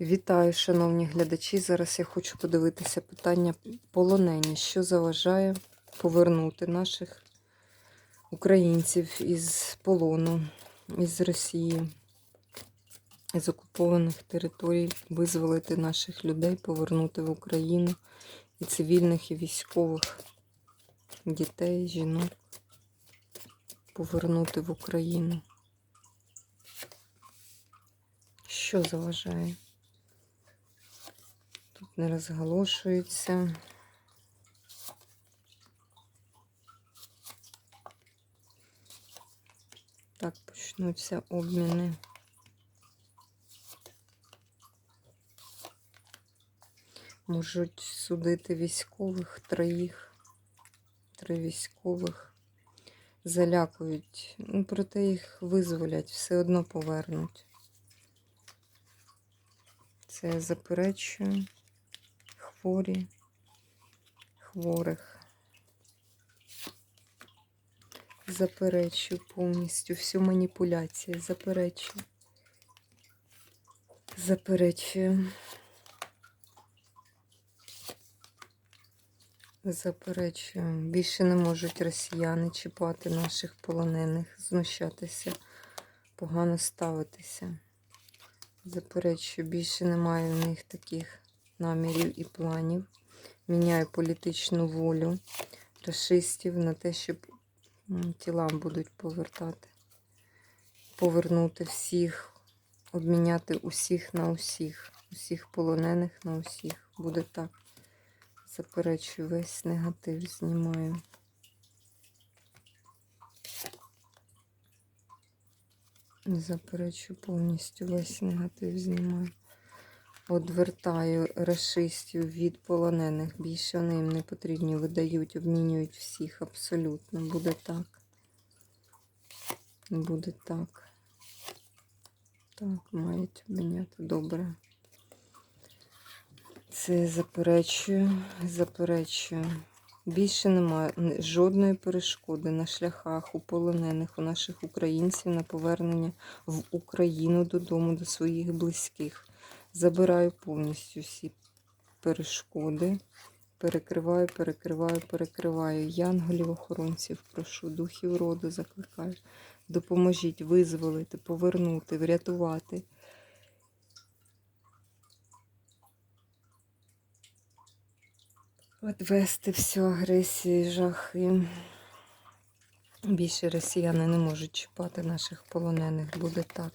Вітаю, шановні глядачі. Зараз я хочу подивитися питання полонені. Що заважає повернути наших українців із полону, із Росії, із окупованих територій, визволити наших людей, повернути в Україну і цивільних, і військових, дітей, жінок, повернути в Україну. Що заважає? Не розголошується. Так, почнуться обміни. Можуть судити військових троїх, три військових. Залякують, ну, проте їх визволять, все одно повернуть. Це я заперечую хворі, хворих. Заперечую повністю всю маніпуляцію. Заперечую. Заперечую. Заперечую. Більше не можуть росіяни чіпати наших полонених, знущатися, погано ставитися. Заперечую, більше немає в них таких намірів і планів. Міняю політичну волю расистів на те, щоб м, тіла будуть повертати. Повернути всіх, обміняти усіх на усіх, усіх полонених на усіх. Буде так. Заперечую, весь негатив знімаю. Заперечую повністю весь негатив знімаю. Одвертаю расистів від полонених. Більше вони їм не потрібні. Видають, обмінюють всіх абсолютно. Буде так. Буде так. Так, мають обміняти. Добре. Це заперечую, заперечую. Більше немає жодної перешкоди на шляхах у полонених, у наших українців на повернення в Україну додому до своїх близьких. Забираю повністю всі перешкоди. Перекриваю, перекриваю, перекриваю. Янголів, охоронців, прошу, духів роду закликаю. Допоможіть визволити, повернути, врятувати. Відвести всю агресію, жахи. Більше росіяни не можуть чіпати наших полонених. Буде так.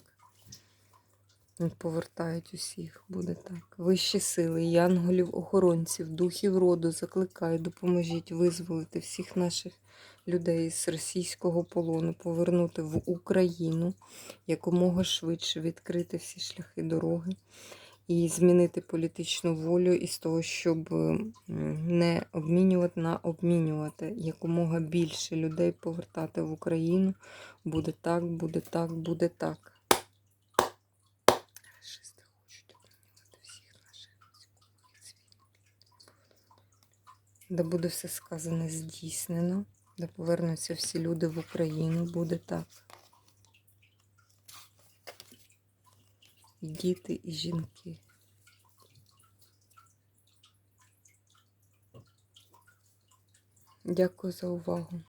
Повертають усіх, буде так. Вищі сили, янголів, охоронців, духів роду закликаю, допоможіть визволити всіх наших людей з російського полону, повернути в Україну якомога швидше, відкрити всі шляхи дороги і змінити політичну волю із того, щоб не обмінювати на обмінювати якомога більше людей повертати в Україну. Буде так, буде так, буде так. Рашисти хочуть обмінювати всіх наших військових і цивільних. Да буде все сказане здійснено, де повернуться всі люди в Україну. Буде так. І діти, і жінки. Дякую за увагу.